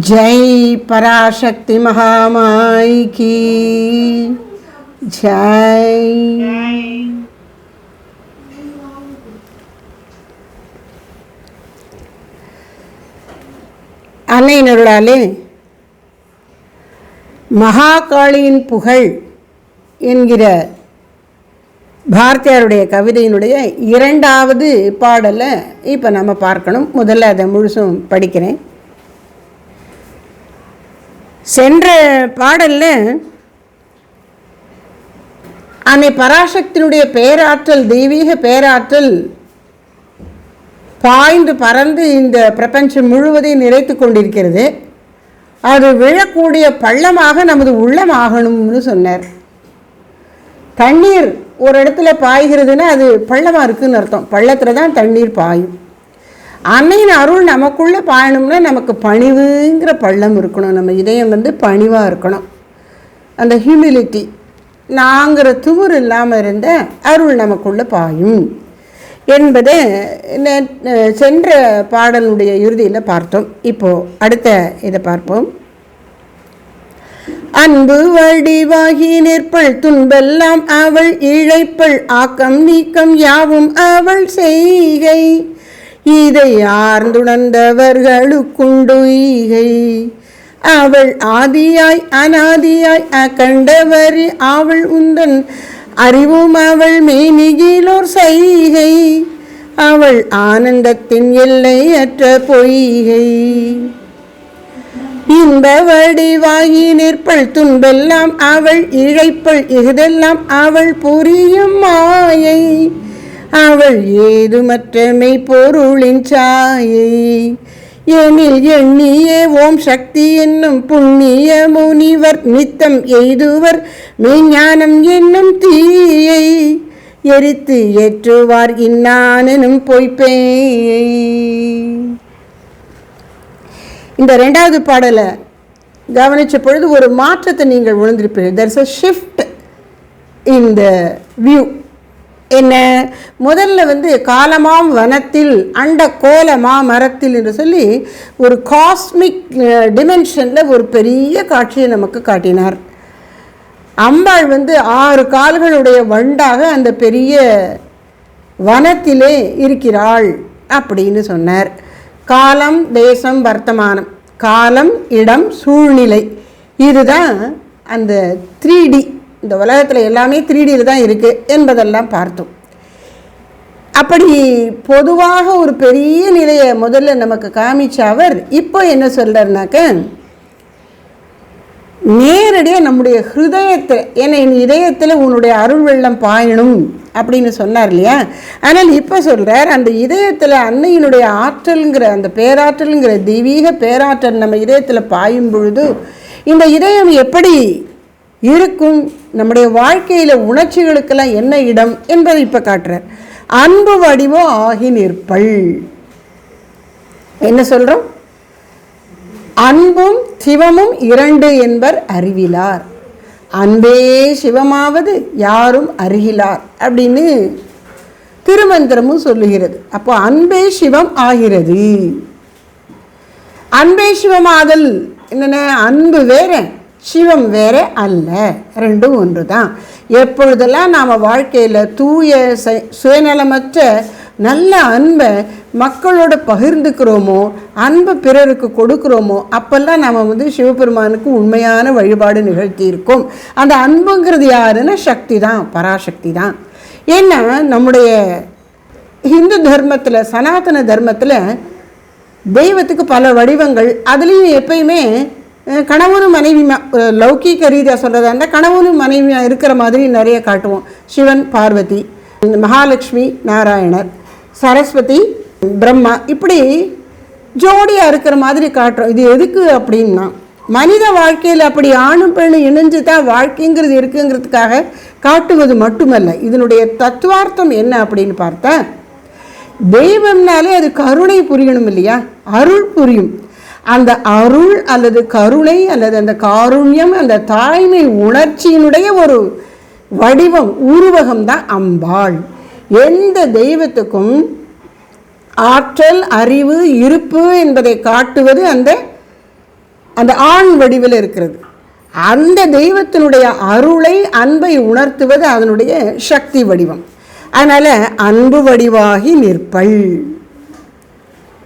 जय पराशक्ति महामाई की जय அன்னையினருளாலே மகாகாளியின் புகழ் என்கிற பாரதியாருடைய கவிதையினுடைய இரண்டாவது பாடலை இப்போ நம்ம பார்க்கணும் முதல்ல அதை முழுசும் படிக்கிறேன் சென்ற பாடலில் அன்னை பராசக்தியினுடைய பேராற்றல் தெய்வீக பேராற்றல் பாய்ந்து பறந்து இந்த பிரபஞ்சம் முழுவதையும் நிறைத்து கொண்டிருக்கிறது. அது விழக்கூடிய பள்ளமாக நமது உள்ளம் ஆகணும்னு சொன்னார். தண்ணீர் ஒரு இடத்துல பாய்கிறதுன்னா அது பள்ளமாக இருக்குன்னு அர்த்தம். பள்ளத்தில் தான் தண்ணீர் பாயும். அன்னையின் அருள் நமக்குள்ளே பாயணும்னா நமக்கு பணிவுங்கிற பள்ளம் இருக்கணும். நம்ம இதயம் வந்து பணிவாக இருக்கணும். அந்த ஹியூமிலிட்டி நாங்கிற துவர் இல்லாமல் இருந்த அருள் நமக்குள்ளே பாயும் என்பதை சென்ற பாடலுடைய இறுதியில் பார்த்தோம். இப்போது அடுத்த இதை பார்ப்போம். அன்பு வடிவாகி நிற்பள் துன்பெல்லாம் அவள் இழைப்பள். ஆக்கம் நீக்கம் யாவும் அவள் செய்கை. இதை ஆர்ந்துணர்ந்தவர்களுக்குண்டு ஈகை. அவள் ஆதியாய் அனாதியாய் அகண்டவரி அவள் உந்தன் அறிவும் அவள் மேனிகிலோர் செய்கை அவள் ஆனந்தத்தின் எல்லையற்ற பொய்கை. இன்ப வடிவாகி நிற்பள் துன்பெல்லாம் அவள் இழைப்பள் இதெல்லாம் அவள் புரியும் மாயை. அவள் ஏதுமற்ற மெய்ப்பொருளின் சாயை. எனில் எண்ணியே ஓம் சக்தி என்னும் புண்ணிய முனிவர் நித்தம் எய்துவர் மெய்ஞானம் என்னும் தீயை. எரித்து ஏற்றுவார் இன்னானெனும் பொய்ப்பேயை. இந்த ரெண்டாவது பாடலை கவனித்த பொழுது ஒரு மாற்றத்தை நீங்கள் உணர்ந்திருப்பீர்கள். There's a shift in the view என்ன? முதல்ல வந்து காலமாம் வனத்தில் அண்ட கோலமா மரத்தில் என்று சொல்லி ஒரு காஸ்மிக் டிமென்ஷனில் ஒரு பெரிய காட்சியை நமக்கு காட்டினார். அம்பாள் வந்து ஆறு கால்களுடைய வண்டாக அந்த பெரிய வனத்திலே இருக்கிறாள் அப்படின்னு சொன்னார். காலம் தேசம் வர்த்தமானம். காலம் இடம் சூழ்நிலை. இதுதான் அந்த த்ரீ டி இந்த உலகத்தில் எல்லாமே த்ரீடியில் தான் இருக்குது என்பதெல்லாம் பார்த்தோம். அப்படி பொதுவாக ஒரு பெரிய நிலையை முதல்ல நமக்கு காமிச்ச அவர் இப்போ என்ன சொல்கிறாருனாக்க நேரடியாக நம்முடைய ஹிருதயத்தில் ஏன்னா என் இதயத்தில் உன்னுடைய அருள் வெள்ளம் பாயணும் அப்படின்னு சொன்னார் இல்லையா? ஆனால் இப்போ சொல்கிறார் அந்த இதயத்தில் அன்னையினுடைய ஆற்றலுங்கிற அந்த பேராற்றலுங்கிற தெய்வீக பேராற்றல் நம்ம இதயத்தில் பாயும் பொழுது இந்த இதயம் எப்படி இருக்கும். நம்முடைய வாழ்க்கையில் உணர்ச்சிகளுக்கெல்லாம் என்ன இடம் என்பதை இப்போ காட்டுறார் அன்பு வடிவம் ஆகி நிற்பள். என்ன சொல்கிறோம் அன்பும் சிவமும் இரண்டு என்பர் அறிவிலார். அன்பே சிவமாவது யாரும் அறிகிலார் அப்படின்னு திருமந்திரமும் சொல்லுகிறது. அப்போ அன்பே சிவம் ஆகிறது. அன்பே சிவமாதல் என்னென்ன? அன்பு வேற. சிவம் வேற அல்ல. ரெண்டும் ஒன்று தான் எப்பொழுதெல்லாம் நாம் வாழ்க்கையில் தூய சுயநலமற்ற நல்ல அன்பை மக்களோட பகிர்ந்துக்கிறோமோ அன்பை பிறருக்கு கொடுக்குறோமோ அப்போல்லாம் நாம் வந்து சிவபெருமானுக்கு உண்மையான வழிபாடு நிகழ்த்தி இருக்கோம் அந்த அன்புங்கிறது யாருன்னா சக்தி தான் பராசக்தி தான் ஏன்னா நம்முடைய இந்து தர்மத்தில் சனாதன தர்மத்தில் தெய்வத்துக்கு பல வடிவங்கள் அதுலேயும் எப்பயுமே கணவனும் மனைவி லௌகீக ரீதியாக சொல்கிறதா இருந்தால் கணவனும் மனைவியாக இருக்கிற மாதிரி நிறைய காட்டுவோம். சிவன் பார்வதி மகாலட்சுமி நாராயணர் சரஸ்வதி பிரம்மா இப்படி ஜோடியாக இருக்கிற மாதிரி காட்டுறோம். இது எதுக்கு அப்படின்னா மனித வாழ்க்கையில் அப்படி ஆணும் பெண்ணும் இணைஞ்சு தான் வாழ்க்கைங்கிறது இருக்குங்கிறதுக்காக காட்டுவது மட்டுமல்ல. இதனுடைய தத்துவார்த்தம் என்ன அப்படின்னு பார்த்தா தெய்வம்னாலே அது கருணை புரியணும் இல்லையா? அருள் புரியும். அந்த அருள் அல்லது கருணை அல்லது அந்த காருண்யம் அந்த தாய்மை உணர்ச்சியினுடைய ஒரு வடிவம் உருவகம் தான் அம்பாள். எந்த தெய்வத்துக்கும் ஆற்றல் அறிவு இருப்பு என்பதை காட்டுவது அந்த அந்த ஆண் வடிவில் இருக்கிறது. அந்த தெய்வத்தினுடைய அருளை அன்பை உணர்த்துவது அதனுடைய சக்தி வடிவம். அதனால் அன்பு வடிவாகி நிற்பள்.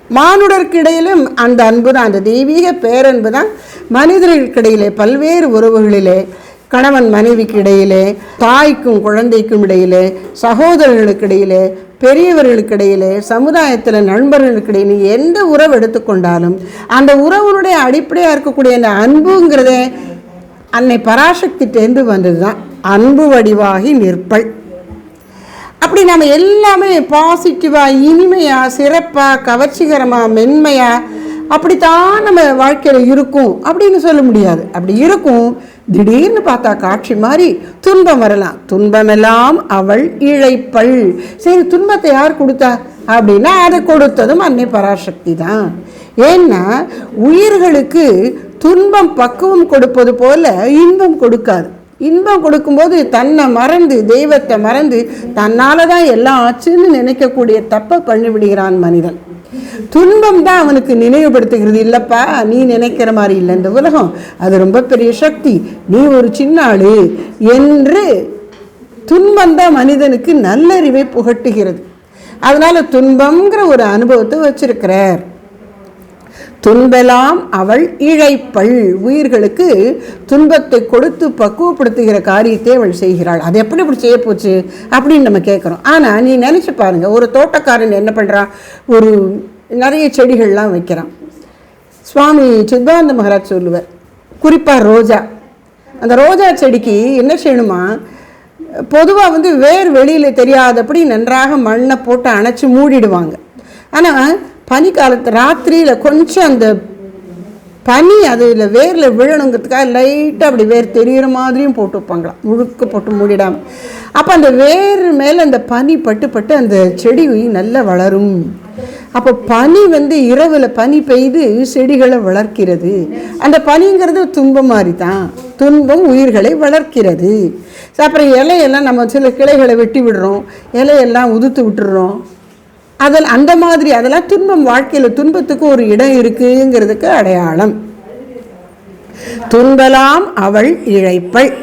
மானுடருக்கு இடையிலும் அந்த அன்பு தான் அந்த தெய்வீக பேரன்பு தான் மனிதர்களுக்கிடையிலே பல்வேறு உறவுகளிலே கணவன் மனைவிக்கு இடையிலே தாய்க்கும் குழந்தைக்கும் இடையிலே சகோதரர்களுக்கு இடையிலே பெரியவர்களுக்கு இடையிலே சமுதாயத்தில் நண்பர்களுக்கு இடையிலே எந்த உறவு எடுத்துக்கொண்டாலும் அந்த உறவுனுடைய அடிப்படையாக இருக்கக்கூடிய அந்த அன்புங்கிறதே அன்னை பராசக்திட்டேந்து வந்தது தான் அன்பு வடிவாகி நிற்பள். அப்படி நம்ம எல்லாமே பாசிட்டிவாக இனிமையாக சிறப்பாக கவர்ச்சிகரமாக மென்மையாக அப்படித்தான் நம்ம வாழ்க்கையில் இருக்கும் அப்படின்னு சொல்ல முடியாது. அப்படி இருக்கும். திடீர்னு பார்த்தா காட்சி மாதிரி துன்பம் வரலாம். துன்பமெல்லாம் அவள் இழைப்பள். சரி துன்பத்தை யார் கொடுத்தா? அப்படின்னா அதை கொடுத்ததும் அன்னை பராசக்தி தான். ஏன்னா உயிர்களுக்கு துன்பம் பக்குவம் கொடுப்பது போல இன்பம் கொடுக்காது. இன்பம் கொடுக்கும்போது தன்னை மறந்து தெய்வத்தை மறந்து தன்னால தான் எல்லாம் ஆச்சுன்னு நினைக்கக்கூடிய தப்பை பண்ணிவிடுகிறான் மனிதன். துன்பம் தான் அவனுக்கு நினைவுபடுத்துகிறது. இல்லைப்பா நீ நினைக்கிற மாதிரி இல்லை இந்த உலகம். அது ரொம்ப பெரிய சக்தி. நீ ஒரு சின்ன ஆளு என்று துன்பம் தான் மனிதனுக்கு நல்லறிவை புகட்டுகிறது. அதனால துன்பம்ங்கிற ஒரு அனுபவத்தை வச்சிருக்கிறார். துன்பெல்லாம் அவள் இழைப்பள். உயிர்களுக்கு துன்பத்தை கொடுத்து பக்குவப்படுத்துகிற காரியத்தை அவள் செய்கிறாள். அது எப்படி இப்படி செய்ய போச்சு அப்படின்னு நம்ம கேட்குறோம். ஆனால் நீ நினச்சி பாருங்கள் ஒரு தோட்டக்காரன் என்ன பண்ணுறான் ஒரு நிறைய செடிகள்லாம் வைக்கிறான். சுவாமி சித்தாந்த மகாராஜ் சொல்லுவார் குறிப்பாக ரோஜா. அந்த ரோஜா செடிக்கு என்ன செய்யணுமா? பொதுவாக வந்து வேர் வெளியில் தெரியாதபடி நன்றாக மண்ணை போட்டு அணைச்சி மூடிடுவாங்க. ஆனால் பனிக்காலத்து ராத்திரியில் கொஞ்சம் அந்த பனி அதில் வேரில் விழணுங்கிறதுக்காக லைட்டாக அப்படி வேர் தெரிகிற மாதிரியும் போட்டு வைப்பாங்களாம். முழுக்க போட்டு மூடிடாமல் அப்போ அந்த வேர் மேலே அந்த பனி பட்டு பட்டு அந்த செடி நல்லா வளரும். அப்போ பனி வந்து இரவில் பனி பெய்து செடிகளை வளர்க்கிறது. அந்த பனிங்கிறது துன்பம் மாதிரி தான் துன்பம் உயிர்களை வளர்க்கிறது. அப்புறம் இலையெல்லாம் நம்ம சில கிளைகளை வெட்டி விடுறோம். இலையெல்லாம் உதுத்து விட்டுடுறோம் அதில் அந்த மாதிரி அதெல்லாம் துன்பம் வாழ்க்கையில் துன்பத்துக்கு ஒரு இடம் இருக்குங்கிறதுக்கு அடையாளம். துன்பலாம் அவள் இழைப்பள்.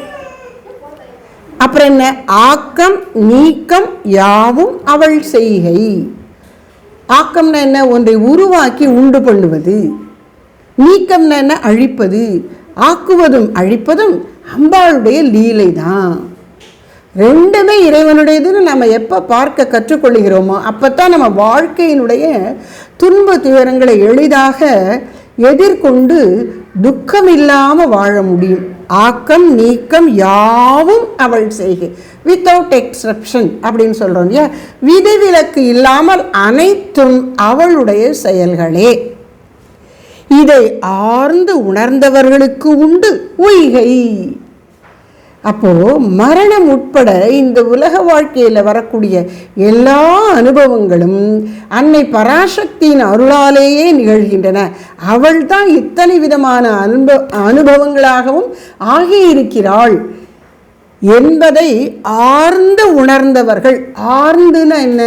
அப்புறம் என்ன? ஆக்கம் நீக்கம் யாவும் அவள் செய்கை. ஆக்கம்னா என்ன? ஒன்றை உருவாக்கி உண்டு பண்ணுவது. நீக்கம்னா என்ன? அழிப்பது. ஆக்குவதும் அழிப்பதும் அம்பாளுடைய லீலை தான் ரெண்டுமே இறைவனுடையதுன்னு நம்ம எப்போ பார்க்க கற்றுக்கொள்கிறோமோ அப்போ தான் நம்ம வாழ்க்கையினுடைய துன்ப துயரங்களை எளிதாக எதிர்கொண்டு துக்கம் இல்லாமல் வாழ முடியும். ஆக்கம் நீக்கம் யாவும் அவள் செய்கை. வித்தவுட் எக்ஸப்ஷன் அப்படின்னு சொல்கிறோம் இல்லையா? விதிவிலக்கு இல்லாமல் அனைத்தும் அவளுடைய செயல்களே. இதை ஆர்ந்து உணர்ந்தவர்களுக்கு உண்டு. உய்கை. அப்போது மரணம் உட்பட இந்த உலக வாழ்க்கையில் வரக்கூடிய எல்லா அனுபவங்களும் அன்னை பராசக்தியின் அருளாலேயே நிகழ்கின்றன. அவள் தான் இத்தனை விதமான அனுப அனுபவங்களாகவும் ஆகியிருக்கிறாள். என்பதை ஆர்ந்து உணர்ந்தவர்கள் ஆர்ந்துன்னா என்ன?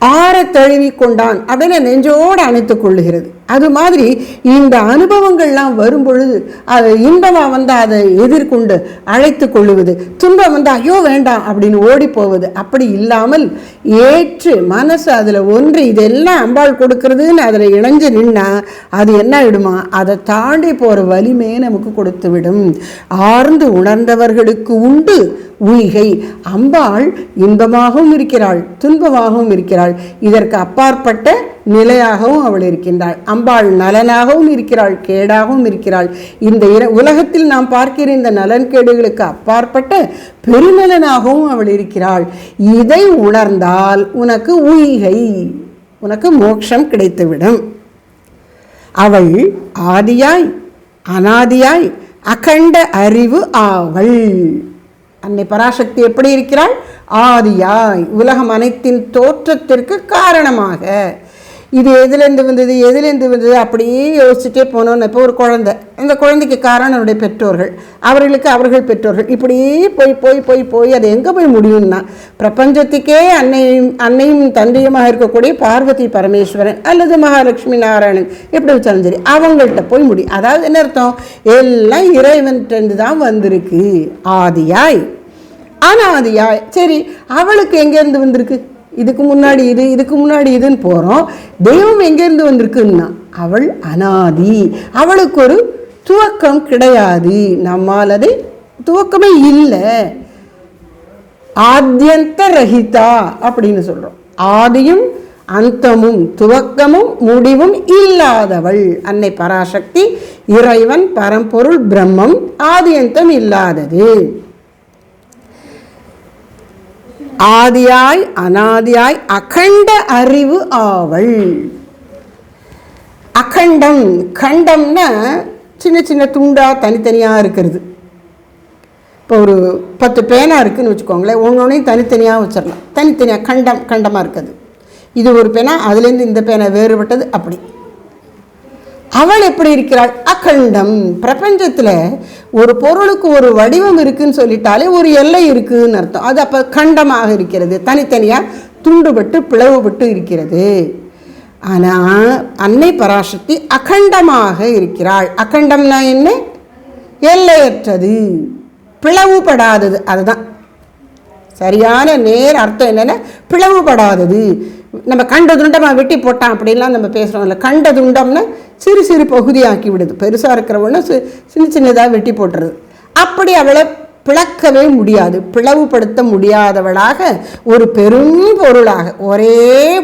ஆற தழுவி கொண்டான். அப்படின்னு நெஞ்சோடு அணைத்து கொள்ளுகிறது. அது மாதிரி இந்த அனுபவங்கள்லாம் வரும் பொழுது அது இன்பமாக வந்தால் அதை எதிர்கொண்டு அழைத்து கொள்ளுவது துன்பம் வந்தால் ஐயோ வேண்டாம் அப்படின்னு ஓடி போவது அப்படி இல்லாமல் ஏற்று மனசு அதில் ஒன்று இதெல்லாம் அம்பாள் கொடுக்கறதுன்னு அதில் இணைஞ்சு நின்னா அது என்ன ஆயிடுமா? அதை தாண்டி போகிற வலிமையை நமக்கு கொடுத்து விடும் ஆர்ந்து உணர்ந்தவர்களுக்கு உண்டு உய்கை. அம்பாள் இன்பமாகவும் இருக்கிறாள் துன்பமாகவும் இருக்கிறாள். இதற்கு அப்பாற்பட்ட நிலையாகவும் அவள் இருக்கின்றாள். அம்பாள் நலனாகவும் இருக்கிறாள் கேடாகவும் இருக்கிறாள். இந்த உலகத்தில் நாம் பார்க்கிற இந்த நலன் கேடுகளுக்கு அப்பாற்பட்ட பெருநலனாகவும் அவள் இருக்கிறாள். இதை உணர்ந்தால் உனக்கு உய்கை உனக்கு மோட்சம் கிடைத்துவிடும். அவள் ஆதியாய் அனாதியாய் அகண்ட அறிவு ஆவள் அன்னை பராசக்தி எப்படி இருக்கிறாள்? ஆதியாய். உலகம் அனைத்தின் தோற்றத்திற்கு காரணமாக. இது எதுலேருந்து வந்தது எதுலேருந்து வந்தது அப்படியே யோசிச்சுட்டே போனோன்னு இப்போ ஒரு குழந்தை. அந்த குழந்தைக்கு காரணம் அவருடைய பெற்றோர்கள். அவர்களுக்கு அவர்கள் பெற்றோர்கள். இப்படியே போய் போய் போய் போய் அது எங்கே போய் முடியும்னா பிரபஞ்சத்துக்கே அன்னையும் அன்னையும் தந்தையுமாக இருக்கக்கூடிய பார்வதி பரமேஸ்வரன் அல்லது மகாலட்சுமி நாராயணன் எப்படி வச்சாலும் சரி அவங்கள்ட்ட போய் முடியும் அதாவது என்ன அர்த்தம்? எல்லாம் இறைவன்கிட்ட தான் வந்திருக்கு. ஆதியாய். அனாதியாய் சரி அவளுக்கு எங்கேருந்து வந்திருக்கு? இதுக்கு முன்னாடி இது இதுக்கு முன்னாடி இதுன்னு போகிறோம் தெய்வம் எங்கேருந்து வந்திருக்குன்னா அவள் அனாதி. அவளுக்கு ஒரு துவக்கம் கிடையாது. நம்மால் அது துவக்கமே இல்லை. ஆத்தியந்த ரஹிதா அப்படின்னு சொல்கிறோம் ஆதியும் அந்தமும் துவக்கமும் முடிவும் இல்லாதவள். அன்னை பராசக்தி இறைவன் பரம்பொருள் பிரம்மம் ஆதியந்தம் இல்லாதது. ஆதியாய் அனாதியாய் அகண்ட அறிவு ஆவள் அகண்டம் கண்டம்னா சின்ன சின்ன துண்டாக தனித்தனியாக இருக்கிறது. இப்போ ஒரு பத்து பேனா இருக்குன்னு வச்சுக்கோங்களேன் ஒன்றொன்றையும் தனித்தனியாக வச்சிடலாம் தனித்தனியாக கண்டம் கண்டமாக இருக்குது. இது ஒரு பேனா அதுலேருந்து இந்த பேனா வேறுபட்டது அப்படி. அவள் எப்படி இருக்கிறாள்? அகண்டம். பிரபஞ்சத்தில் ஒரு பொருளுக்கு ஒரு வடிவம் இருக்குன்னு சொல்லிட்டாலே ஒரு எல்லை இருக்குன்னு அர்த்தம். அது அப்போ கண்டமாக இருக்கிறது. தனித்தனியாக துண்டுபட்டு பிளவுபட்டு இருக்கிறது. ஆனால் அன்னை பராசக்தி அகண்டமாக இருக்கிறாள். அகண்டம்னா என்ன? எல்லையற்றது. பிளவுபடாதது. அதுதான். சரியான நேர் அர்த்தம் என்னென்னா பிளவுபடாதது. நம்ம கண்ட துண்டமாக வெட்டி போட்டான் அப்படின்லாம் நம்ம பேசுகிறோம்ல கண்ட துண்டம்னா சிறு சிறு பகுதியாக்கி விடுது. பெருசாக இருக்கிறவொன்னு சி சின்ன சின்னதாக வெட்டி போட்டுறது அப்படி அவளை பிளக்கவே முடியாது. பிளவுபடுத்த முடியாதவளாக ஒரு பெரும் பொருளாக ஒரே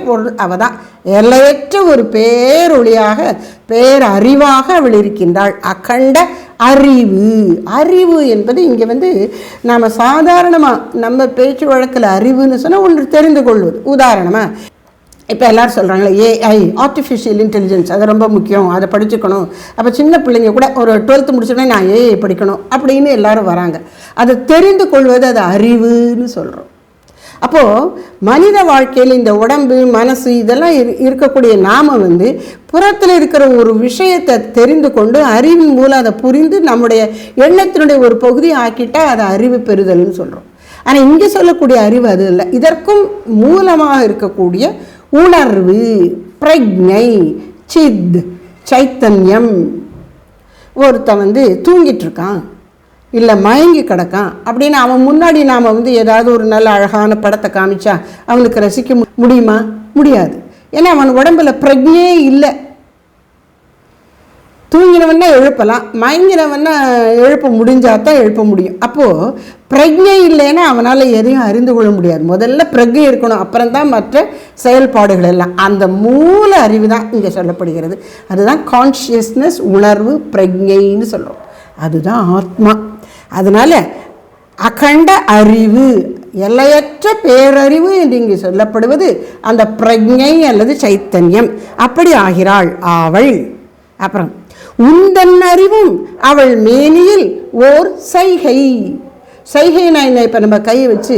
பொருள் அவ தான் எல்லையற்ற ஒரு பேரொழியாக பேரறிவாக அவள் இருக்கின்றாள். அகண்ட அறிவு. அறிவு என்பது இங்கே வந்து நாம் சாதாரணமாக நம்ம பேச்சு வழக்கில் அறிவுன்னு சொன்னால் ஒன்று தெரிந்து கொள்வது. உதாரணமாக இப்போ எல்லாரும் சொல்கிறாங்களே ஏஐ ஆர்டிஃபிஷியல் இன்டெலிஜென்ஸ் அது ரொம்ப முக்கியம் அதை படிச்சுக்கணும். அப்போ சின்ன பிள்ளைங்க கூட ஒரு டுவெல்த்து முடிச்சோடனே நான் ஏஐ படிக்கணும் அப்படின்னு எல்லோரும் வராங்க. அதை தெரிந்து கொள்வது அது அறிவுன்னு சொல்கிறோம் அப்போது மனித வாழ்க்கையில் இந்த உடம்பு மனசு இதெல்லாம் இரு இருக்கக்கூடிய நாம் வந்து புறத்தில் இருக்கிற ஒரு விஷயத்தை தெரிந்து கொண்டு அறிவின் மூலம் அதை புரிந்து நம்முடைய எண்ணத்தினுடைய ஒரு பகுதியை ஆக்கிட்டால் அதை அறிவு பெறுதல்னு சொல்கிறோம் ஆனால் இங்கே சொல்லக்கூடிய அறிவு அது இல்லை. இதற்கும் மூலமாக இருக்கக்கூடிய உணர்வு பிரஜை சித் சைத்தன்யம். ஒருத்தன் வந்து தூங்கிட்டு இருக்கான் இல்லை மயங்கி கிடக்கான் அப்படின்னு அவன் முன்னாடி நாம் வந்து ஏதாவது ஒரு நல்ல அழகான படத்தை காமிச்சா அவனுக்கு ரசிக்க மு- முடியுமா? முடியாது. ஏன்னா அவன் உடம்புல பிரஜையே இல்லை. தூங்கினவன்னா எழுப்பலாம் மயங்கினவன்னா எழுப்ப முடிஞ்சால் தான் எழுப்ப முடியும். அப்போது பிரஜை இல்லைன்னா அவனால் எதையும் அறிந்து கொள்ள முடியாது. முதல்ல பிரஜை இருக்கணும் அப்புறம் தான் மற்ற செயல்பாடுகள் எல்லாம். அந்த மூல அறிவு தான் இங்கே சொல்லப்படுகிறது. அதுதான் கான்ஷியஸ்னஸ் உணர்வு பிரஜைன்னு சொல்கிறோம் அதுதான் ஆத்மா. அதனால் அகண்ட அறிவு எல்லையற்ற பேரறிவு என்று இங்கு சொல்லப்படுவது அந்த பிரஜை அல்லது சைத்தன்யம். அப்படி ஆகிறாள் ஆவள் அப்புறம் உந்தன் அறிவும் அவள் மேனியில் ஓர் சைகை. சைகைனா என்ன? இப்போ நம்ம கையை வச்சு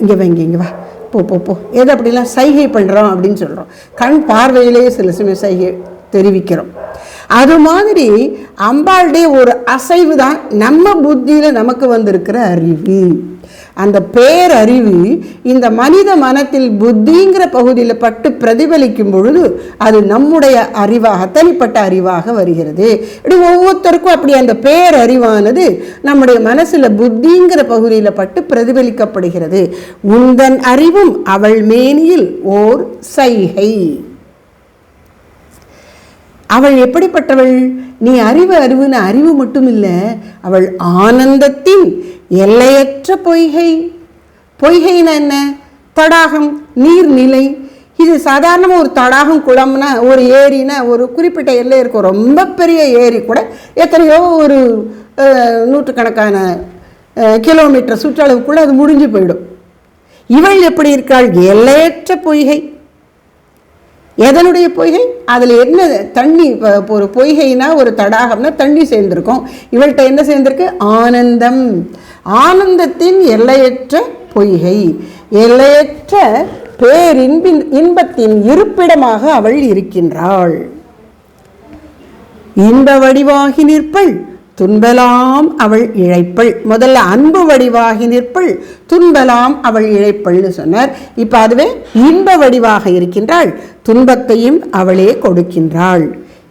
இங்கே வா இங்கே இங்கே வா. போ போ போ. எது அப்படிலாம் சைகை பண்ணுறோம் அப்படின்னு சொல்கிறோம் கண் பார்வையிலேயே சில சமயம் சைகை தெரிவிக்கிறோம். அது மாதிரி அம்பாளுடைய ஒரு அசைவு தான் நம்ம புத்தியில் நமக்கு வந்திருக்கிற அறிவு. அந்த பேரறிவு இந்த மனித மனத்தில் புத்திங்கிற பகுதியில் பட்டு பிரதிபலிக்கும் பொழுது அது நம்முடைய அறிவாக தனிப்பட்ட அறிவாக வருகிறது. இப்படி ஒவ்வொருத்தருக்கும் அப்படி அந்த பேரறிவானது நம்முடைய மனசில் புத்திங்கிற பகுதியில் பட்டு பிரதிபலிக்கப்படுகிறது. உந்தன் அறிவும் அவள் மேனியில் ஓர் சைகை. அவள் எப்படிப்பட்டவள்? நீ அறிவு அறிவுன்னு அறிவு மட்டும் இல்லை அவள் ஆனந்தத்தின் எல்லையற்ற பொய்கை. பொய்கைன்னா என்ன? தடாகம் நீர்நிலை. இது சாதாரணமாக ஒரு தடாகம் குளம்னா ஒரு ஏரினா ஒரு குறிப்பிட்ட எல்லை இருக்கும் ரொம்ப பெரிய ஏரி கூட எத்தனையோ ஒரு நூற்றுக்கணக்கான கிலோமீட்டர் சுற்றளவுக்குள்ளே அது முடிஞ்சு போயிடும். இவள் எப்படி இருக்காள்? எல்லையற்ற பொய்கை. எதனுடைய பொய்கை? அதில் என்ன தண்ணி இப்போ ஒரு பொய்கைனா ஒரு தடாகம்னா தண்ணி சேர்ந்துருக்கும். இவள்கிட்ட என்ன சேர்ந்துருக்கு? ஆனந்தம். ஆனந்தத்தின் எல்லையற்ற பொய்கை. எல்லையற்ற பேரின்பின் இன்பத்தின் இருப்பிடமாக அவள் இருக்கின்றாள். இன்ப வடிவாகி நிற்பள் துன்பலாம் அவள் இழைப்பள். முதல்ல அன்பு வடிவாகி நிற்பள் துன்பலாம் அவள் இழைப்பள்னு சொன்னார். இப்போ அதுவே இன்ப வடிவாக இருக்கின்றாள் துன்பத்தையும் அவளே கொடுக்கின்றாள்.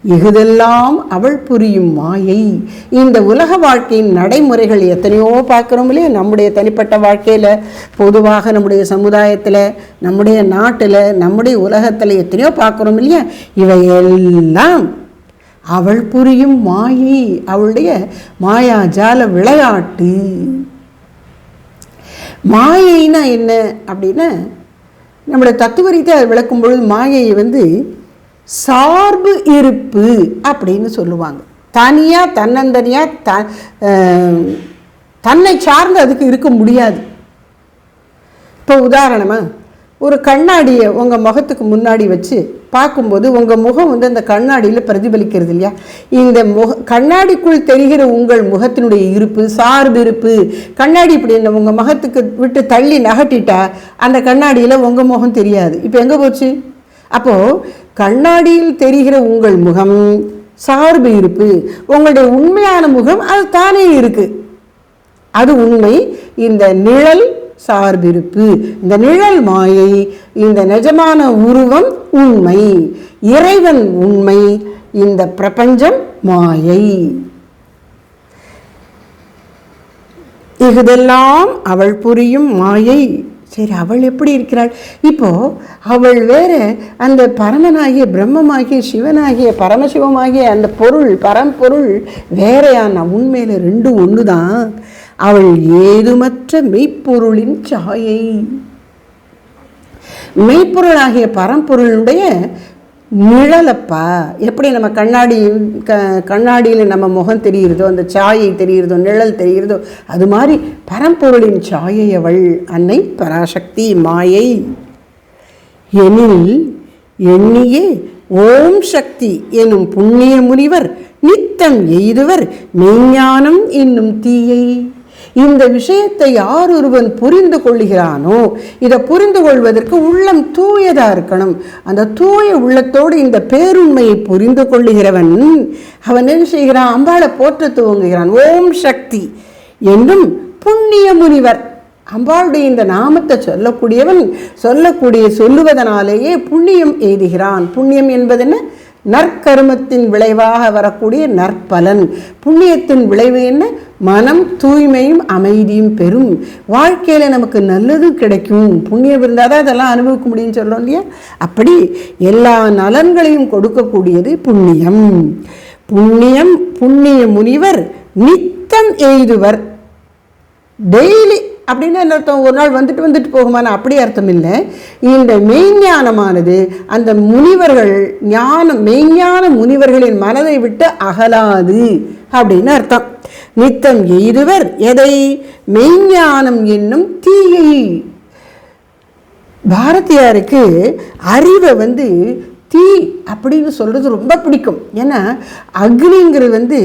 இகுதெல்லாம் அவள் புரியும் மாயை. இந்த உலக வாழ்க்கையின் நடைமுறைகள் எத்தனையோ பார்க்குறோம் இல்லையா? நம்முடைய தனிப்பட்ட வாழ்க்கையில் பொதுவாக நம்முடைய சமுதாயத்தில் நம்முடைய நாட்டில் நம்முடைய உலகத்தில் எத்தனையோ பார்க்குறோம் இல்லையா? இவையெல்லாம் அவள் புரியும் மாயை அவளுடைய மாயாஜால விளையாட்டு. மாயைனா என்ன? அப்படின்னா நம்முடைய தத்துவ அதை விளக்கும் பொழுது மாயை வந்து சார்பு இருப்பு அப்படின்னு சொல்லுவாங்க. தனியாக தன்னந்தனியாக த தன்னை சார்ந்து அதுக்கு இருக்க முடியாது. இப்போ உதாரணமாக ஒரு கண்ணாடியை உங்கள் முகத்துக்கு முன்னாடி வச்சு பார்க்கும்போது உங்கள் முகம் வந்து அந்த கண்ணாடியில் பிரதிபலிக்கிறது இல்லையா? இந்த முக கண்ணாடிக்குள் தெரிகிற உங்கள் முகத்தினுடைய இருப்பு சார்பு இருப்பு கண்ணாடி இப்படி இந்த உங்கள் முகத்துக்கு விட்டு தள்ளி நகட்டிட்டா அந்த கண்ணாடியில் உங்கள் முகம் தெரியாது. இப்போ எங்கே போச்சு? அப்போது கண்ணாடியில் தெரிகிற உங்கள் முகம் சார்பு இருப்பு உங்களுடைய உண்மையான முகம் அது தானே இருக்குது அது உண்மை. இந்த நிழல் சார்பிருப்பு இந்த நிழல் மாயை இந்த நிஜமான உருவம் உண்மை. இறைவன் உண்மை இந்த பிரபஞ்சம் மாயை. இஃதெல்லாம் அவள் புரியும் மாயை. சரி அவள் எப்படி இருக்கிறாள்? இப்போ அவள் வேற அந்த பரமனாகிய பிரம்மமாகிய சிவனாகிய பரமசிவமாகிய அந்த பொருள் பரம்பொருள் வேறையான உண்மையில ரெண்டும் ஒன்று தான் அவள் ஏதுமற்ற மெய்ப்பொருளின் சாயை. மெய்ப்பொருளாகிய பரம்பொருளுடைய நிழலப்பா? எப்படி நம்ம கண்ணாடி க கண்ணாடியில் நம்ம முகம் தெரிகிறதோ அந்த சாயை தெரிகிறதோ நிழல் தெரிகிறதோ அது மாதிரி பரம்பொருளின் சாயை அவள் அன்னை பராசக்தி மாயை. எனில் எண்ணியே ஓம் சக்தி எனும் புண்ணிய முனிவர் நித்தம் எய்துவர் மெய்ஞானம் என்னும் தீயை. இந்த விஷயத்தை யார் ஒருவன் புரிந்து கொள்கிறானோ இதை புரிந்து கொள்வதற்கு உள்ளம் தூயதாக இருக்கணும். அந்த தூய உள்ளத்தோடு இந்த பேருண்மையை புரிந்து கொள்ளுகிறவன் அவன் என்ன செய்கிறான்? அம்பாளை போற்ற துவங்குகிறான். ஓம் சக்தி என்றும் புண்ணிய முனிவர் அம்பாளுடைய இந்த நாமத்தை சொல்லக்கூடியவன் சொல்லக்கூடிய சொல்லுவதனாலேயே புண்ணியம் எய்துகிறான். புண்ணியம் என்பது என்ன? நற்கருமத்தின் விளைவாக வரக்கூடிய நற்பலன். புண்ணியத்தின் விளைவு என்ன? மனம் தூய்மையும் அமைதியும் பெறும். வாழ்க்கையில் நமக்கு நல்லதும் கிடைக்கும். புண்ணியம் இருந்தால் தான் அதெல்லாம் அனுபவிக்க முடியும்னு சொல்கிறோம் இல்லையா? அப்படி எல்லா நலன்களையும் கொடுக்கக்கூடியது புண்ணியம். புண்ணியம் புண்ணிய முனிவர் நித்தம் எய்துவர். டெய்லி அப்படின்னு என்ன அர்த்தம்? ஒரு நாள் வந்துட்டு வந்துட்டு போகுமான அப்படி அர்த்தம் இல்லை. இந்த மெய்ஞானமானது அந்த முனிவர்கள் ஞானம் மெய்ஞான முனிவர்களின் மனதை விட்டு அகலாது அப்படின்னு அர்த்தம். நித்தம் எய்துவர் எதை? மெய்ஞானம் என்னும் தீயை. பாரதியாருக்கு அறிவை வந்து தீ அப்படின்னு சொல்கிறது ரொம்ப பிடிக்கும். ஏன்னா அக்னிங்கிறது வந்து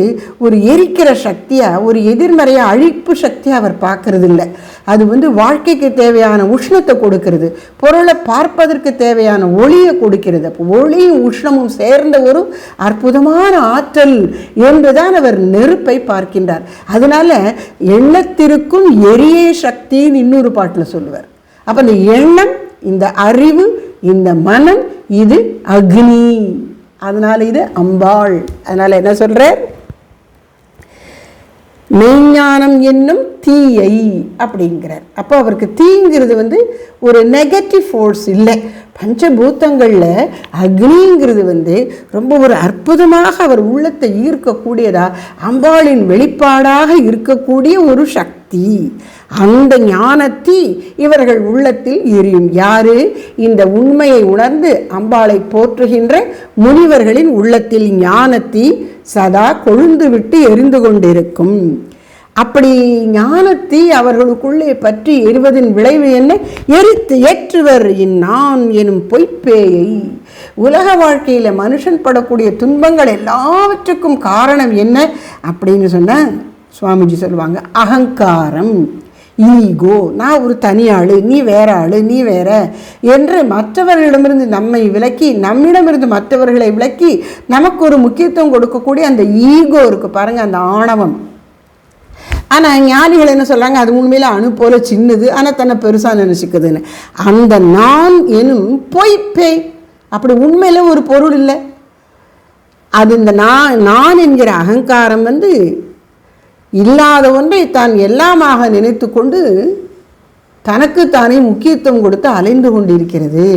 ஒரு எரிக்கிற சக்தியாக ஒரு எதிர்மறையாக அழிப்பு சக்தியாக அவர் பார்க்கறது இல்லை அது வந்து வாழ்க்கைக்கு தேவையான உஷ்ணத்தை கொடுக்கிறது. பொருளை பார்ப்பதற்கு தேவையான ஒளியை கொடுக்கிறது. அப்போ ஒளியும் உஷ்ணமும் சேர்ந்த ஒரு அற்புதமான ஆற்றல் என்றுதான் அவர் நெருப்பை பார்க்கின்றார். அதனால் எண்ணத்திற்கும் எரிய சக்தின்னு இன்னொரு பாட்டில் சொல்லுவார். அப்போ இந்த எண்ணம் இந்த அறிவு இந்த மனம் இது அக்னி. அதனால இது அம்பாள். அதனால என்ன சொல்கிறார் மெய்ஞானம் என்னும் தீயை அப்படிங்கிறார். அப்போ அவருக்கு தீங்கிறது வந்து ஒரு நெகட்டிவ் ஃபோர்ஸ் இல்லை. பஞ்சபூத்தங்களில் அக்னிங்கிறது வந்து ரொம்ப ஒரு அற்புதமாக அவர் உள்ளத்தை ஈர்க்கக்கூடியதா அம்பாளின் வெளிப்பாடாக இருக்கக்கூடிய ஒரு சக்தி. தீ அந்த ஞானத்தி இவர்கள் உள்ளத்தில் எரியும். யாரு? இந்த உண்மையை உணர்ந்து அம்பாளை போற்றுகின்ற முனிவர்களின் உள்ளத்தில் ஞானத்தி சதா கொழுந்து விட்டு எரிந்து கொண்டிருக்கும். அப்படி ஞானத்தை அவர்களுக்குள்ளே பற்றி எரிவதின் விளைவு என்ன? எரித்து ஏற்றுவர் இந்நான் எனும் பொய்ப்பேயை. உலக வாழ்க்கையில் மனுஷன் படக்கூடிய துன்பங்கள் எல்லாவற்றுக்கும் காரணம் என்ன? அப்படின்னு சொன்ன சுவாமிஜி சொல்லுவாங்க அகங்காரம் ஈகோ நான் ஒரு தனி ஆள் நீ வேற ஆள் நீ வேற என்று மற்றவர்களிடமிருந்து நம்மை விலக்கி நம்மிடமிருந்து மற்றவர்களை விலக்கி நமக்கு ஒரு முக்கியத்துவம் கொடுக்கக்கூடிய அந்த ஈகோ இருக்குது பாருங்கள் அந்த ஆணவம். ஆனால் ஞானிகள் என்ன சொல்கிறாங்க அது உண்மையில் அணு போல சின்னது ஆனால் தன்னை பெருசாக நினச்சிக்குதுன்னு. அந்த நான் எனும் பொய்ப்பே அப்படி உண்மையில் ஒரு பொருள் இல்லை. அது இந்த நான் நான் என்கிற அகங்காரம் வந்து இல்லாத ஒன்றை தான் எல்லாமாக நினைத்து கொண்டு தனக்கு தானே முக்கியத்துவம் கொடுத்து அலைந்து கொண்டிருக்கிறது.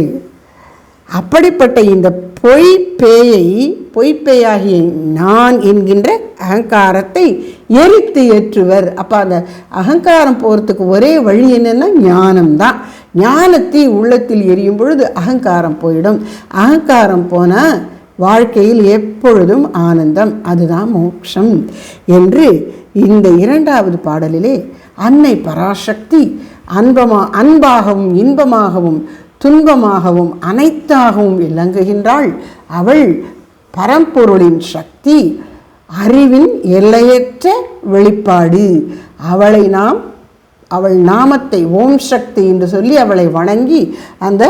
அப்படிப்பட்ட இந்த பொய் பேயை பொய்ப்பேயாகிய நான் என்கின்ற அகங்காரத்தை எரித்து ஏற்றுவர். அப்போ அந்த அகங்காரம் போகிறதுக்கு ஒரே வழி என்னென்னா ஞானம்தான். ஞானத்தை உள்ளத்தில் எரியும் பொழுது அகங்காரம் போயிடும். அகங்காரம் போனால் வாழ்க்கையில் எப்பொழுதும் ஆனந்தம் அதுதான் மோட்சம் என்று இந்த இரண்டாவது பாடலிலே அன்னை பராசக்தி அன்பமா அன்பாகவும் இன்பமாகவும் துன்பமாகவும் அனைத்தாகவும் விளங்குகின்றாள். அவள் பரம்பொருளின் சக்தி அறிவின் எல்லையற்ற வெளிப்பாடு. அவளை நாம் அவள் நாமத்தை ஓம் சக்தி என்று சொல்லி அவளை வணங்கி அந்த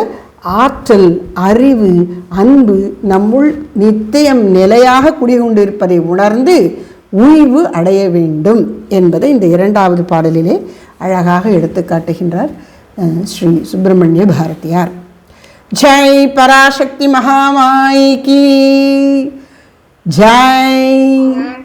ஆற்றல் அறிவு அன்பு நம்முள் நித்தியம் நிலையாக குடிகொண்டிருப்பதை உணர்ந்து உய்வு அடைய வேண்டும் என்பதை இந்த இரண்டாவது பாடலிலே அழகாக எடுத்து காட்டுகின்றார் ஸ்ரீ சுப்பிரமணிய பாரதியார். ஜெய் பராசக்தி மகாமாய்கி ஜெய்.